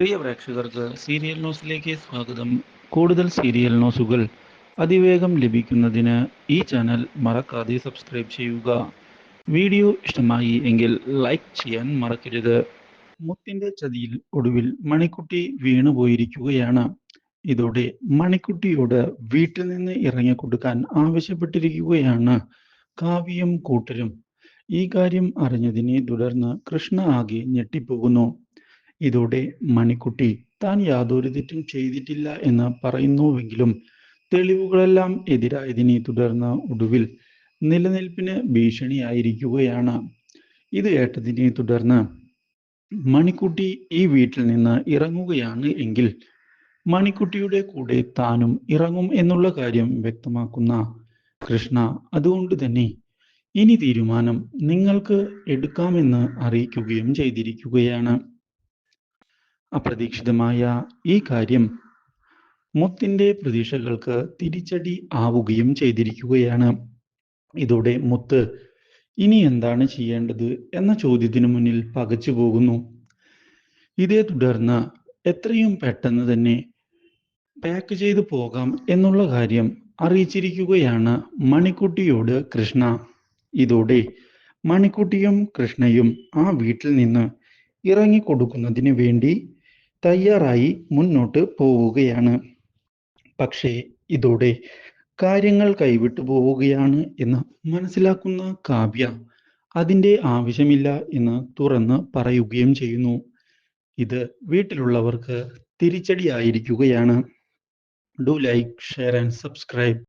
പ്രിയ പ്രേക്ഷകർക്ക് സീരിയൽ ന്യൂസിലേക്ക് സ്വാഗതം. കൂടുതൽ സീരിയൽ ന്യൂസുകൾ അതിവേഗം ലഭിക്കുന്നതിന് ഈ ചാനൽ മറക്കാതെ സബ്സ്ക്രൈബ് ചെയ്യുക. വീഡിയോ ഇഷ്ടമായി എങ്കിൽ ലൈക്ക് ചെയ്യാൻ മറക്കരുത്. മുത്തിന്റെ ചതിയിൽ ഒടുവിൽ മണിക്കുട്ടി വീണുപോയിരിക്കുകയാണ് ഇതോടെ മണിക്കുട്ടിയോട് വീട്ടിൽ നിന്ന് ഇറങ്ങിക്കൊടുക്കാൻ ആവശ്യപ്പെട്ടിരിക്കുകയാണ് കാവ്യം കൂട്ടരും. ഈ കാര്യം അറിഞ്ഞതിനെ തുടർന്ന് കൃഷ്ണ ആകെ ഞെട്ടിപ്പോകുന്നു. ഇതോടെ മണിക്കുട്ടി താൻ യാതൊരു തെറ്റും ചെയ്തിട്ടില്ല എന്ന് പറയുന്നുവെങ്കിലും തെളിവുകളെല്ലാം എതിരായതിനെ തുടർന്ന് ഒടുവിൽ നിലനിൽപ്പിന് ഭീഷണിയായിരിക്കുകയാണ്. ഇത് കേട്ടതിനെ തുടർന്ന് മണിക്കുട്ടി ഈ വീട്ടിൽ നിന്ന് ഇറങ്ങുകയാണ് എങ്കിൽ മണിക്കുട്ടിയുടെ കൂടെ താനും ഇറങ്ങും എന്നുള്ള കാര്യം വ്യക്തമാക്കുന്ന കൃഷ്ണ അതുകൊണ്ട് തന്നെ ഇനി തീരുമാനം നിങ്ങൾക്ക് എടുക്കാമെന്ന് അറിയിക്കുകയും ചെയ്തിരിക്കുകയാണ്. അപ്രതീക്ഷിതമായ ഈ കാര്യം മുത്തിന്റെ പ്രതീക്ഷകൾക്ക് തിരിച്ചടി ആവുകയും ചെയ്തിരിക്കുകയാണ്. ഇതോടെ മുത്ത് ഇനി എന്താണ് ചെയ്യേണ്ടത്? എന്ന ചോദ്യത്തിനു മുന്നിൽ പകച്ചു പോകുന്നു. ഇതേ തുടർന്ന് എത്രയും പെട്ടെന്ന് തന്നെ പാക്ക് ചെയ്തു പോകാം എന്നുള്ള കാര്യം അറിയിച്ചിരിക്കുകയാണ് മണിക്കുട്ടിയോട് കൃഷ്ണ. ഇതോടെ മണിക്കുട്ടിയും കൃഷ്ണയും ആ വീട്ടിൽ നിന്ന് ഇറങ്ങിക്കൊടുക്കുന്നതിന് വേണ്ടി തയ്യാറായി മുന്നോട്ട് പോവുകയാണ്. പക്ഷേ ഇതോടെ കാര്യങ്ങൾ കൈവിട്ടു പോവുകയാണ് എന്ന് മനസ്സിലാക്കുന്ന കാവ്യ അതിന്റെ ആവശ്യമില്ല എന്ന് തുറന്ന് പറയുകയും ചെയ്യുന്നു. ഇത് വീട്ടിലുള്ളവർക്ക് തിരിച്ചടിയായിരിക്കുകയാണ്. Do like share and subscribe